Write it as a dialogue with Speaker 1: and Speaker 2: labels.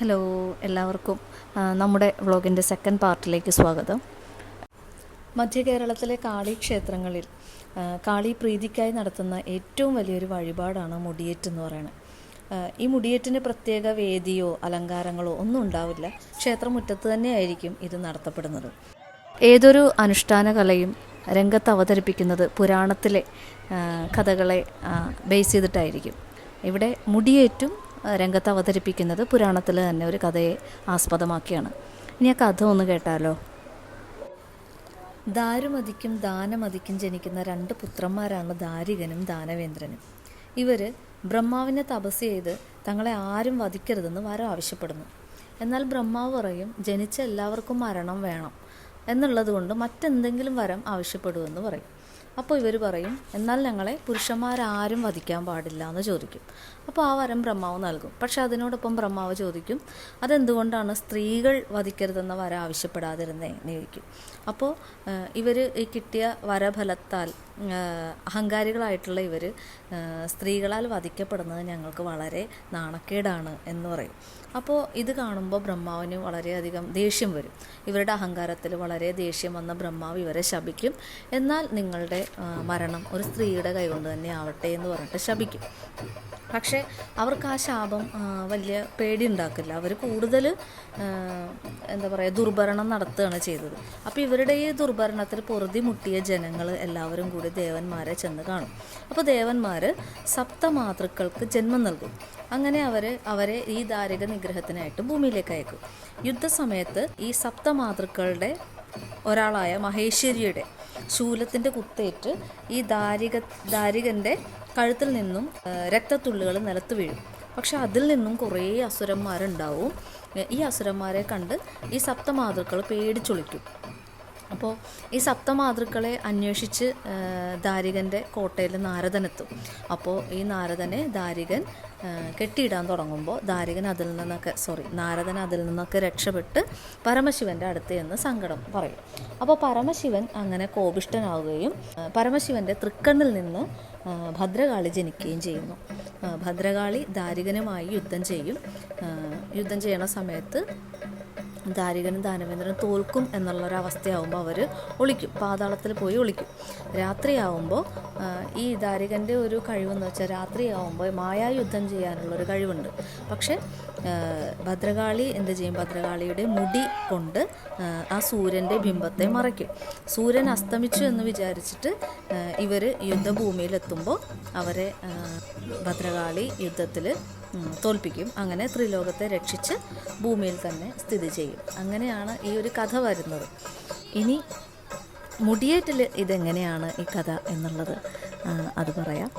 Speaker 1: Hello എല്ലാവർക്കും. നമ്മുടെ വ്ളോഗിന്റെ second പാർട്ടിലേക്ക് സ്വാഗതം. മധ്യ കേരളത്തിലെ കാളി ക്ഷേത്രങ്ങളിൽ കാളി പ്രീതിക്കായി നടത്തുന്ന ഏറ്റവും വലിയൊരു വഴിപാടാണ് മുടിയേറ്റ് എന്ന് പറയുന്നത്. ഈ മുടിയേറ്റിന് പ്രത്യേക വേദിയോ അലങ്കാരങ്ങളോ ഒന്നും ഉണ്ടാവില്ല. ക്ഷേത്രമുറ്റത്ത് തന്നെയായിരിക്കും ഇത് നടത്തപ്പെടുന്നത്. ഏതൊരു അനുഷ്ഠാന കലയും രംഗത്ത് അവതരിപ്പിക്കുന്നത് പുരാണത്തിലെ കഥകളെ ബേസ് ചെയ്തിട്ടായിരിക്കും. ഇവിടെ മുടിയേറ്റും രംഗത്ത് അവതരിപ്പിക്കുന്നത് പുരാണത്തിൽ തന്നെ ഒരു കഥയെ ആസ്പദമാക്കിയാണ്. ഇനി ആ കഥ ഒന്ന് കേട്ടാലോ? ദാരുമതിക്കും ദാനമതിക്കും ജനിക്കുന്ന രണ്ട് പുത്രന്മാരാണ് ദാരികനും ദാനവേന്ദ്രനും. ഇവർ ബ്രഹ്മാവിനെ തപസ് ചെയ്ത് തങ്ങളെ ആരും വധിക്കരുതെന്ന് വരം ആവശ്യപ്പെടുന്നു. എന്നാൽ ബ്രഹ്മാവ് പറയും ജനിച്ച എല്ലാവർക്കും മരണം വേണം എന്നുള്ളതുകൊണ്ട് മറ്റെന്തെങ്കിലും വരം ആവശ്യപ്പെടുമെന്ന് പറയും. അപ്പോൾ ഇവർ പറയും എന്നാൽ ഞങ്ങളെ പുരുഷന്മാരാരും വധിക്കാൻ പാടില്ല എന്ന് ചോദിക്കും. അപ്പോൾ ആ വരം ബ്രഹ്മാവ് നൽകും. പക്ഷെ അതിനോടൊപ്പം ബ്രഹ്മാവ് ചോദിക്കും അതെന്തുകൊണ്ടാണ് സ്ത്രീകൾ വധിക്കരുതെന്ന വര ആവശ്യപ്പെടാതിരുന്നേ? എന്ന് ചോദിക്കും. അപ്പോൾ ഇവർ ഈ കിട്ടിയ വരഫലത്താൽ അഹങ്കാരികളായിട്ടുള്ള ഇവർ സ്ത്രീകളാൽ വധിക്കപ്പെടുന്നത് ഞങ്ങൾക്ക് വളരെ നാണക്കേടാണ് എന്ന് പറയും. അപ്പോൾ ഇത് കാണുമ്പോൾ ബ്രഹ്മാവിന് വളരെയധികം ദേഷ്യം വരും. ഇവരുടെ അഹങ്കാരത്തിൽ വളരെ ദേഷ്യം വന്ന ബ്രഹ്മാവ് ഇവരെ ശപിക്കും. എന്നാൽ നിങ്ങളുടെ മരണം ഒരു സ്ത്രീയുടെ കൈകൊണ്ട് തന്നെ ആവട്ടെ എന്ന് പറഞ്ഞിട്ട് ശപിക്കും. പക്ഷേ അവർക്ക് ആ ശാപം വലിയ പേടി ഉണ്ടാക്കില്ല. അവർ കൂടുതൽ എന്താ പറയുക ദുർഭരണം നടത്തുകയാണ് ചെയ്തത്. അപ്പോൾ ഇവരുടെ ഈ ദുർഭരണത്തിൽ പൊറുതി മുട്ടിയ ജനങ്ങൾ എല്ലാവരും കൂടി ദേവന്മാരെ ചെന്ന് കാണും. അപ്പോൾ ദേവന്മാർ സപ്തമാതൃക്കൾക്ക് ജന്മം നൽകും. അങ്ങനെ അവർ അവരെ ഈ ദാരിക നിഗ്രഹത്തിനായിട്ട് ഭൂമിയിലേക്ക് അയക്കും. യുദ്ധസമയത്ത് ഈ സപ്തമാതൃക്കളുടെ ഒരാളായ മഹേശ്വരിയുടെ ശൂലത്തിന്റെ കുത്തേറ്റ് ഈ ദാരിക ദാരികന്റെ കഴുത്തിൽ നിന്നും രക്തത്തുള്ളികൾ നിലത്ത് വീഴും. പക്ഷെ അതിൽ നിന്നും കുറേ അസുരന്മാരുണ്ടാവും. ഈ അസുരന്മാരെ കണ്ട് ഈ സപ്തമാതൃക്കൾ പേടിച്ചൊളിക്കും. അപ്പോൾ ഈ സപ്തമാതൃക്കളെ അന്വേഷിച്ച് ദാരികന്റെ കോട്ടയിൽ നാരദനെത്തും. അപ്പോൾ ഈ നാരദനെ ദാരികൻ കെട്ടിയിടാൻ തുടങ്ങുമ്പോൾ ദാരികൻ അതിൽ നിന്നൊക്കെ സോറി നാരദൻ അതിൽ നിന്നൊക്കെ രക്ഷപ്പെട്ട് പരമശിവന്റെ അടുത്ത് എന്ന് സങ്കടം പറയും. അപ്പോൾ പരമശിവൻ അങ്ങനെ കോപിഷ്ടനാവുകയും പരമശിവന്റെ തൃക്കണ്ണിൽ നിന്ന് ഭദ്രകാളി ജനിക്കുകയും ചെയ്യുന്നു. ഭദ്രകാളി ദാരികനുമായി യുദ്ധം ചെയ്യും. യുദ്ധം ചെയ്യണ സമയത്ത് ദാരികനും ദാനവേന്ദ്രനും തോൽക്കും എന്നുള്ളൊരവസ്ഥയാവുമ്പോൾ അവർ ഒളിക്കും. പാതാളത്തിൽ പോയി ഒളിക്കും. രാത്രിയാവുമ്പോൾ ഈ ദാരികന്റെ ഒരു കഴിവെന്ന് വെച്ചാൽ രാത്രിയാവുമ്പോൾ മായായുദ്ധം ചെയ്യാനുള്ളൊരു കഴിവുണ്ട്. പക്ഷേ ഭദ്രകാളി എന്ത് ചെയ്യും? ഭദ്രകാളിയുടെ മുടി കൊണ്ട് ആ, സൂര്യന്റെ ബിംബത്തെ മറയ്ക്കും. സൂര്യൻ അസ്തമിച്ചു എന്ന് വിചാരിച്ചിട്ട് ഇവർ യുദ്ധഭൂമിയിലെത്തുമ്പോൾ അവരെ ഭദ്രകാളി യുദ്ധത്തിൽ തോൽപ്പിക്കും. അങ്ങനെ ത്രിലോകത്തെ രക്ഷിച്ച് ഭൂമിയിൽ തന്നെ സ്ഥിതി ചെയ്യും. അങ്ങനെയാണ് ഈ ഒരു കഥ വരുന്നത്. ഇനി മുടിയേറ്റിൽ ഇതെങ്ങനെയാണ് ഈ കഥ എന്നുള്ളത് അത് പറയാം.